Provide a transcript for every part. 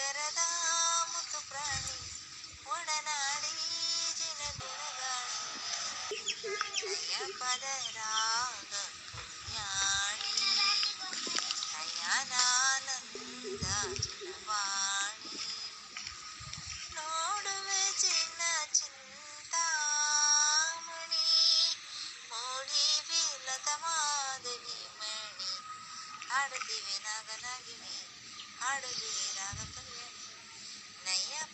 ಸಡಗರದ ಮುತು ಪ್ರಾಣಿ ಒಡನಾಡಿ ಜನ ಗುಣಗಾಣಿ ನಯ ಪದರಾಗ ಕಲ್ಯಾಣಿ ನಯನಾನಂದ ಜನವಾಣಿ ನೋಡುವೆ ಚಿನ್ನ ಚಿಂತಾಮಣಿ ಮೋಡಿ ವಿಲತ ಮಾಧವಿ ಮಣಿ ಹಾಡುತ್ತೀವಿ ನಾಗನಾಗಿನಿ ಹಾಡುತ್ತೀವಿ ರಾಗ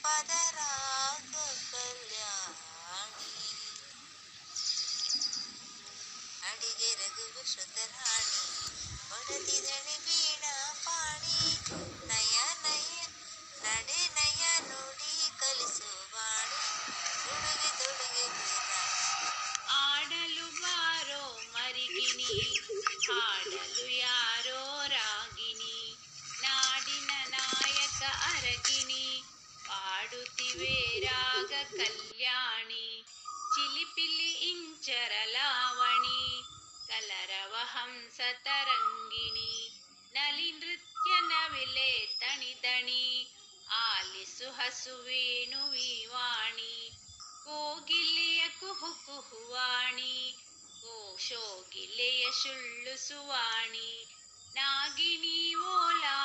பதராக கல்யாணி அடிகை ரகுவி சுதராணி வடதிதழி வீணா பாணி. ಪಾಡುತ್ತಿವೆ ರಾಗ ಕಲ್ಯಾಣಿ ಚಿಲಿಪಿಲಿ ಇಂಚರ ಲಾವಣಿ ಕಲರವ ಹಂಸ ತರಂಗಿಣಿ ನಲಿ ನೃತ್ಯ ನವಿಲೆ ತಣಿದಣಿ ಆಲಿಸು ಹಸುವೇಣು ವಾಣಿ ಕೋಗಿಲೆಯ ಕುಹು ಕುಹುವಾಣಿ ಕೋಶೋಗಿಲೆಯ ಸುಳ್ಳು ಸುವಾಣಿ ನಾಗಿಣಿ ಓಲಾಡುವ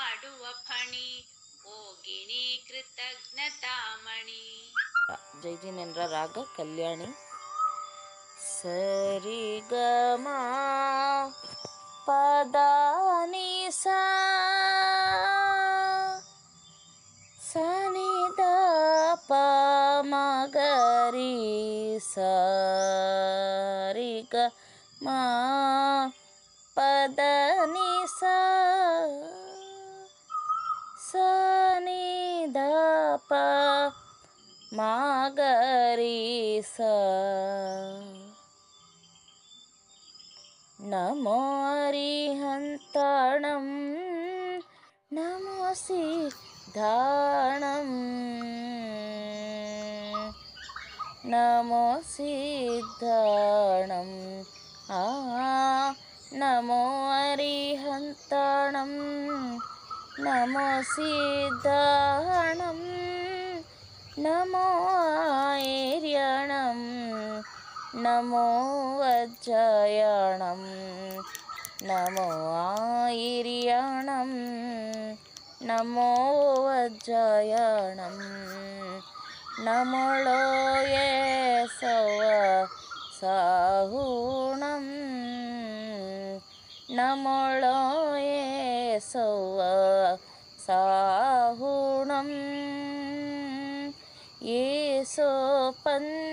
ತಜ್ಞತಾಮಣಿ ಜೈಜಿನೇಂದ್ರ ರಾಗ ಕಲ್ಯಾಣಿ. ಸರಿ ಗಮ ಪದಾನಿ ಸಾ ದ ಪ ಮಗರಿ ಸರಿ ಗ ಮ ಪದನಿ ಸಾ സനി ദപ മാഗരീസ നമോ അരിഹന്താണം നമോ സിദ്ധാണം നമോ സിദ്ധാണം ആ നമോ അരിഹന്താണം നമോ സിദ്ധാണം നമോ ആര്യണം നമോ വജ്രയണം നമോ ആയിര്യണം നമോ വജ്രയണം നമോളോയേ സവ സാഹൂണം നമോളോ ஏசல்லா சாகுணம் ஏசோ பஞ்சணமோக்காரோ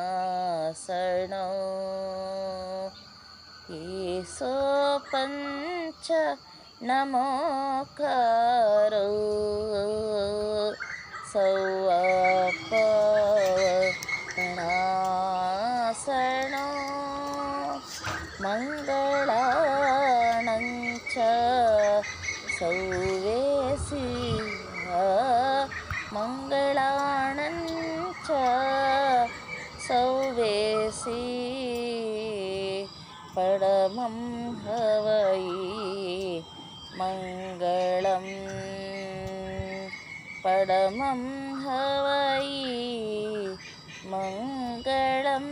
சௌவாபாவப்பணாசண ஏசோ பஞ்ச நமோக்காரோ சௌவாபா മംഗളാണഞ്ച സൗവേസി മംഗളാണഞ്ച സൗവേസി പടമം ഹവൈ മംഗളം പടമം ഹവൈ മംഗളം